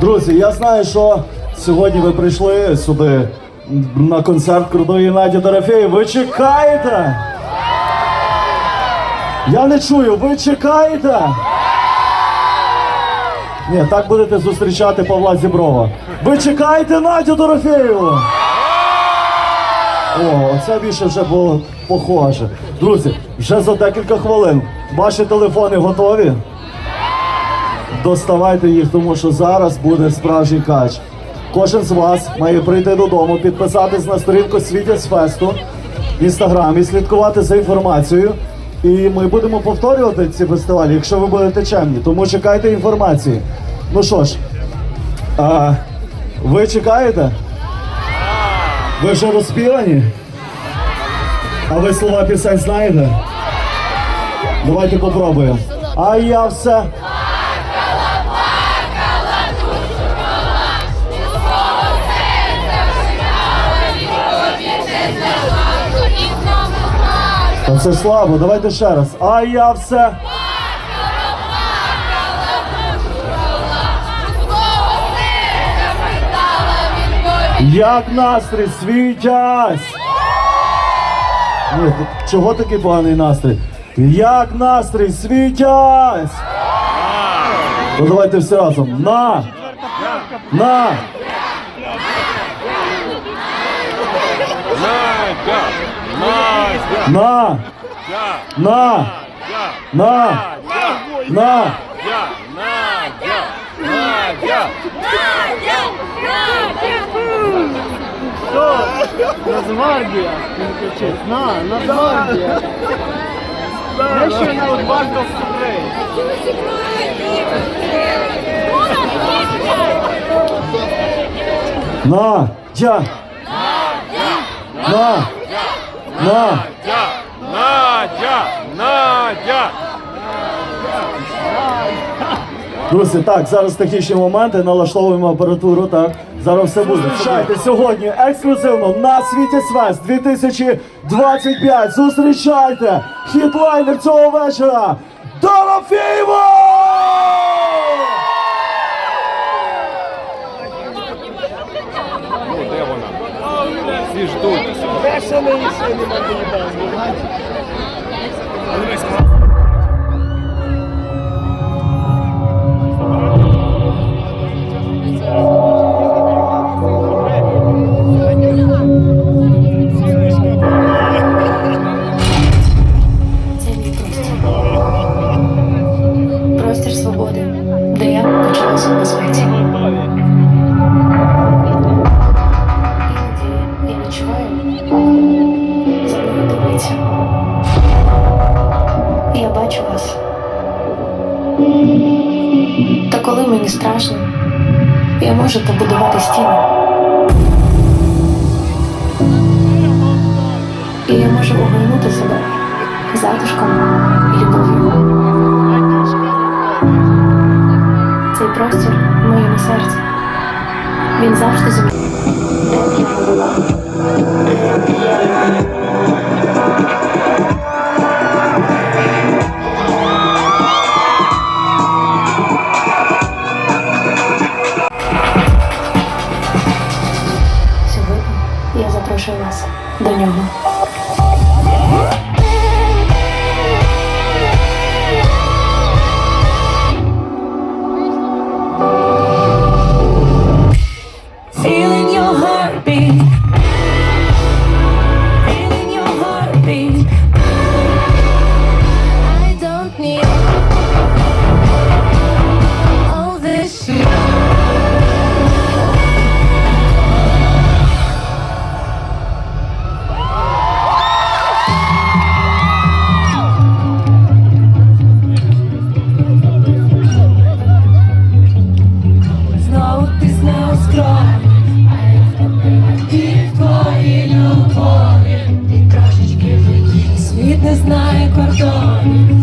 Друзі, я знаю, що сьогодні ви прийшли сюди на концерт крутої Наді Дорофеї. Ви чекаєте? Я не чую, ви чекаєте? Ні, так будете зустрічати Павла Зіброва. Ви чекаєте Надю Дорофеєву? О, це більше вже було похоже. Друзі, вже за декілька хвилин ваші телефони готові? Доставайте їх, тому що зараз буде справжній кач. Кожен з вас має прийти додому, підписатись на сторінку Світязь Фесту в інстаграмі, слідкувати за інформацією. І ми будемо повторювати ці фестивалі, якщо ви будете чемні. Тому чекайте інформації. Ну що ж, а, ви чекаєте? Ви вже розпівані? А ви слова пісень знаєте? Давайте попробуємо. А я все. Та це слабо, давайте ще раз. А я все. Як настрій, світязь! Ні, чого такий поганий настрій? Як настрій, світязь! Ну давайте всі разом. На! На! Надя! Надя! На! На! На! На! Надя! Надя! Надя! Нацгвардія! Він кричить. На, Нацгвардія! National Bank of Ukraine. На! Дя! На! На! Надя! Надя! Надя! Друзі, так, зараз технічні моменти, налаштовуємо апаратуру, так. Зараз все буде. Зустрічайте сьогодні ексклюзивно на світі Свест 2025. Зустрічайте хітлайнер цього вечора Дорофєєва! Це я відчуваю, дивиться. Я бачу вас. Та коли мені страшно, я можу побудувати стіни. І я можу огорнути себе затишком і любов'ю. Цей простір в моєму серці. Він завжди зі мною. Сьогодні я Thank you.